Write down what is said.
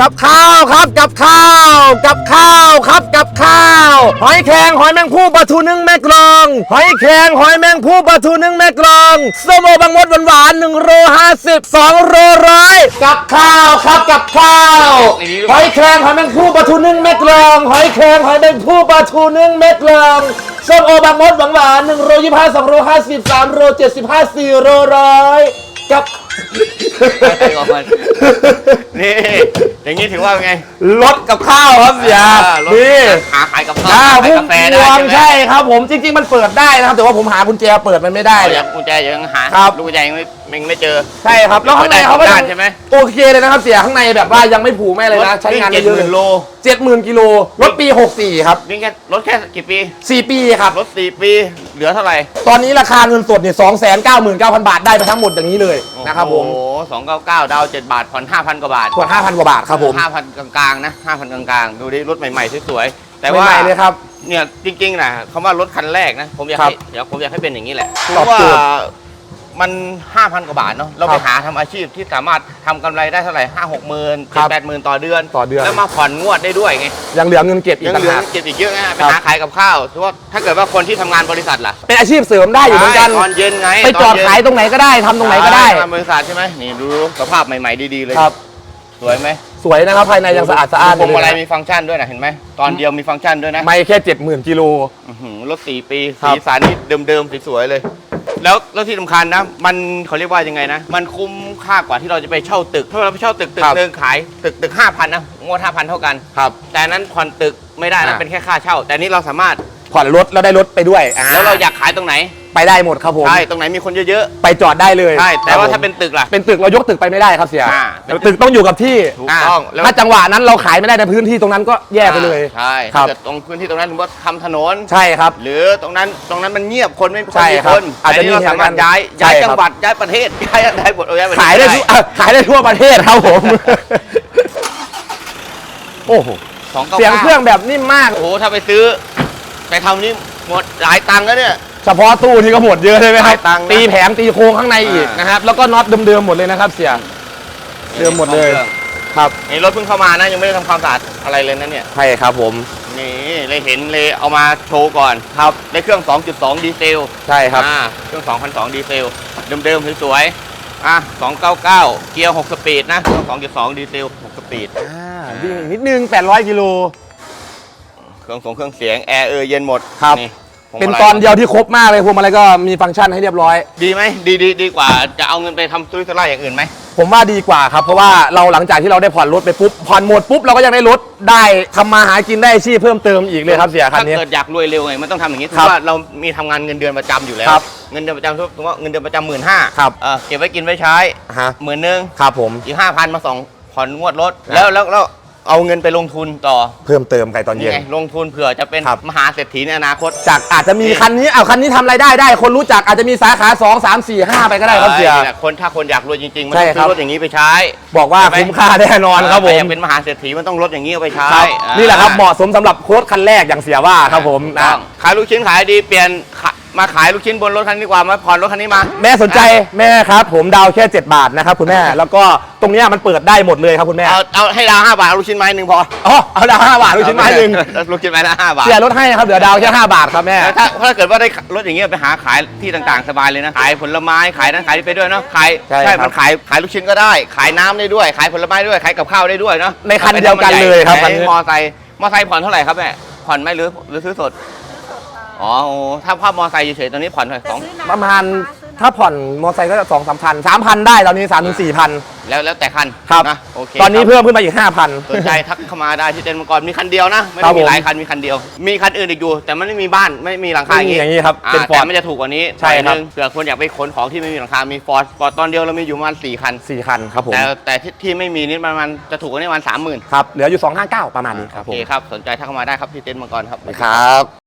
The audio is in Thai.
กับข้าวครับกับข้าว กับข้าวครับกับข้าว หอยแครงหอยแมงผู้ปลาทูนึ่งแม่กลองหอยแครงหอยแมงผู้ปลาทูนึ่งแม่กลองสมโอบางมดหวานๆหนึ่งโลห้าสิบสองโลร้อยกับข้าวครับกับข้าวหอยแครงหอยแมงผู้ปลาทูนึ่งแม่กลองหอยแครงหอยแมงผู้ปลาทูนึ่งแม่กลองส้มโอบางมดหวานๆหนึ่งโลยี่สิบห้าสองโลห้าสิบสามโลเจ็ดสิบห้าสี่โลร้อยกับนี่ อย่างนี้ถือว่าไงรถกับข้าวครับเสียอ่ารถนี่หาขายกับข้าวอ่าขายพุ่มกาแฟพได้วงใช่ไหมใช่ครับผมจริง ๆ มันเปิดได้นะครับ แต่ว่าผมหากุญแจเปิดมันไม่ได้เอาอเนี่ย่ายงกุญแจยังหาครับ ลูกกุญแจยังไม่ยังไม่เจอ ใช่ครับแล้วข้างในเขาก็ได้สองด้านยังใช่ไหม โอเคเลยนะครับเสียข้างในแบบว่ายังไม่ผูไม่เลยนะใช้งานเจ็ได้ดเยหอะมื่นโลเจ็ดหมื่นกิโลรถปี 64 ครับ นี่แค่รถแค่กี่ปี 4 ปีครับ รถสี่ปี เหลือเท่าไหร่ตอนนี้ราคาเงินสดเนี่ย299,000 บาทได้ไปทั้งหมดอย่างนี้เลยนะครับผมโอ้โหสองเก้าเก้าดาวเจ็ดบาทผ่อนห้าพันกว่าบาทกว่า5,000 กว่าบาทครับผม ห้าพันกลางๆนะห้าพันกลางๆ ดูดิรถใหม่ๆสวยๆแต่แต่ว่าว่าเลยครับ เนี่ยจริงๆนะคำว่ารถคันแรกนะ ผมอยากครับให้เดี๋ยวผมอยากให้เป็นอย่างนี้แหละเพตอบราะว่าโจทย์มัน 5,000 กว่าบาทเนาะเราคไปรับหาทำอาชีพที่สามารถทำกำไรได้เท่าไหร่ห้าหกหมื่นครับแปดหมื่นต่อเดือน ต่อเดือน แล้วมาผ่อนงวดได้ด้วยไงยังเหลือเงินเก็บอีกยังต่างเหลือหาก เก็บอีกเยอะนะไปครับ หาขายกับข้าวถือว่าถ้าเกิดว่าคนที่ทำงานบริษัทล่ะเป็นอาชีพเสริมได้อยู่เหมือนกัน ตอนเย็นไงไปจอดตนเนขายตรงไหนก็ได้ทำตรงไหนก็ได้ ทำบริษัทใช่ไหมนี่ดูสภาพใหม่ ๆดีๆเลยครับ สวยไหม สวยนะครับ ภายในยังสะอาดสะอ้านพวงมาลัยเลยมีฟังก์ชันด้วยนะเห็นไหมตอนเดียวมีฟังก์ชันด้วยนะ ไม่แค่70,000กิโลอื้อหือรถสี่ปีครับสีสันนี่เดิมๆสวยๆเลยแล้วแล้วที่สำคัญนะ มันเขาเรียกว่ายังไงนะ มันคุ้มค่ากว่าที่เราจะไปเช่าตึก ถ้าเราไปเช่าตึกตึกหนึ่งขายตึกตึกห้าพันนะงวดห้าพันเท่ากันครับแต่อันนั้นผ่อนตึกไม่ได้นะอ่าเป็นแค่ค่าเช่า แต่นี่เราสามารถผ่อนรถแล้วได้รถไปด้วย แล้วเราอยากขายตรงไหน ไปได้หมดครับผมใช่ตรงไหนมีคนเยอะไปจอดได้เลยๆใช่แต่ว่าครับผมถ้าเป็นตึกล่ะ เป็นตึกเรายกตึกไปไม่ได้ครับเสียอ่าตึกต้องอยู่กับที่ถูกต้องแล้ว ถ้าจังหวะนั้นเราขายไม่ได้ในพื้นที่ตรงนั้นก็แย่ไปเลยใช่ครัถ้าบเกิดตรงพื้นที่ตรงนั้นสมมติว่าทำถนน ใช่ครับ หรือตรงนั้นตรงนั้นมันเงียบคนไม่ใช่ไม่มีครับคนอาจจะแต่นี่เรามีสามารถเหตุการณ์ย้ายใช่ย้ายครับ จังหวัดย้ายประเทศย้ายได้หมดเอาย้ายประเทศขายได้ทุกอะขายได้ทั่วประเทศครับผม โอ้โหสองเก้าเสียงเครื่องแบบนิ่มมาก โอ้โหถ้าไปซื้อ ไปทำนี่หมดหลายตังค์แล้วเนี่ย เฉพาะตู้นี่ก็หมดเยอะใช่ไหมครับหลายตังค์นะตีแผงตีโครงข้างในอีกอ่าน นะครับ แล้วก็น็อตเดิมๆหมดเลยนะครับ เสียเดิมหมดเลยครับนี่รถเพิ่งเข้ามานะยังไม่ได้ทำความสะอาดอะไรเลยนะเนี่ย ใช่ครับผมนี่เลยเห็นเลยเอามาโชว์ก่อนครับได้เครื่อง 2.2 ดีเซลใช่ครับ อ่าเครื่อง2,200ดีเซลเดิมๆสวยๆอะ299 เกียร์ 6 สปีดนะเครื่อง2.2 ดีเซล 6 สปีด อ่าวิ่งอีกนิดนึง 800 กิโล เครื่องส่งเครื่องเสียง แอร์เออเย็นหมดครับ นี่พวง เป็นมาลัตอนเดียวที่ครบมากเลยพวงมาลัยก็มีฟังก์ชันให้เรียบร้อย ดีไหมดีดีดีกว่าจะเอาเงินไปทำซุยสไลด์อย่างอื่นไหมผมว่าดีกว่าครับเพราะว่าเราหลังจากที่เราได้ผ่อนรถไปปุ๊บผ่อนหมดปุ๊บเราก็ยังได้รถได้ทำมาหากินได้อาชีพเพิ่มเติมอีกเลยครับเสียคันนี้ถ้าเกิดอยากรวยเร็วไงมันต้องทำอย่างนี้ถืครัอบว่าเรามีทำงานเงินเดือนประจำอยู่แล้วครับเงินเดือนประจำสมมติว่าเงินเดือนประจำหมื่นห้าครับเออเก็บไว้กินไว้ใช้ฮะหมื่นหนึ่ง ครับผม อีกห้าพันมาสองผ่อนงวดรถ ครับแล้วแล้วแล้ว เอาเงินไปลงทุนต่อเพิ่มเติมไก่ตอนเย็นี่น ไงลงทุนเผื่อจะเป็นครับ มหาเศรษฐีในอนาคต จากอาจจะมีนี่คันนี้เอาคันนี้ทำรายได้ได้ คนรู้จักอาจจะมีสาขา2 3 4 5 ไปก็ได้ครับเสียนี่แหละคนถ้าคนอยากรวยจริงๆ มันใช่ต้องครัซื้อบรถอย่างนี้ไปใช้บอกว่าใช่ไหมคุ้มค่าแน่นอนครับผใคมอยากเป็นมหาเศรษฐีมันต้องรถอย่างนี้เอาไปใช้ครับอ่านี่แหละครับเหมาะสมสำหรับโค้ดคันแรกอย่างเสียว่าครับผมถูกนะต้องขายลูกชิ้นขายดีเปลี่ยนขะ มาขายลูกชิ้นบนรถคันนี้ดีกว่ามาผ่อนรถคันนี้มา แม่สนใจแม่ครับ ผมดาวแค่ 7 บาทนะครับคุณแม่แล้วก็ตรงเนี้ยมันเปิดได้หมดเลยครับคุณแม่เอาเอาให้ดาวห้าบาทเอาลูกชิ้นไม้หนึ่งพออ๋อเอาดาว5บาทลูกชิ้นไม้หนึ่งลูกชิ้นไม้ละห้าบาทเสียลดให้ครับเดี๋ยวดาวแค่5บาทครับแม่แล้วถ้าถ้าเกิดว่าได้รถอย่างเงี้ยไปหาขายที่ต่างๆสบายเลยนะขายผลไม้ขายนั้นขายนี่ไปด้วยเนาะขายใช่ครับ มันขายขายลูกชิ้นก็ได้ ขายน้ำได้ด้วย ขายผลไม้ด้วยขายกับข้าวได้ด้วยเนาะในคันเดียวกันเลยครับไหคันนี้มอไซค์มอไซค์ผ่อนเท่าไหร่ครับแม่ผ่อนไหมหรือหรือซื้อสด อ๋อโอ้ถ้าภาพมอไซค์เฉยๆตอนนี้ผ่อนเท่าไหร่สองประมาณถ้าผ่อนมอเตอร์ไซค์ก็สองสามพันสามพันได้ตอนนี้สามถึงสี่พัน แล้วแล้วแต่คันครับ นะโอเคตอนนี้ครับเพิ่มขึ้นมาอีกห้าพัน สนใจทักเข้ามาได้ที่เต็นท์มังกรมีคันเดียวนะ ไม่ครัได้บมีผมหลายคันมีคันเดียว มีคันอื่นอีกอยู่ แต่มันไม่มีบ้านไม่มีหลังคาไม่มีอย่างนี้ครับอ่าเป็น Ford แต่มันจะถูกกว่านี้ใช่หน่อยครับนึงเผื่อคนอยากไปขนของที่ไม่มีหลังคา มีฟอร์ดฟอร์ดตอนเดียวเรามีอยู่ประมาณสี่คัน สี่คันครับผมแต่แต่ที่ที่ไม่มีนี่ประมาณจะถูกกว่านี้ประมาณสามหมื่นครับเหลืออยู่259ประมาณนี้ครับโอผมเคครับสนใจทักเข้ามาได้ครับที่เต็นท์มังกรครับ ครับ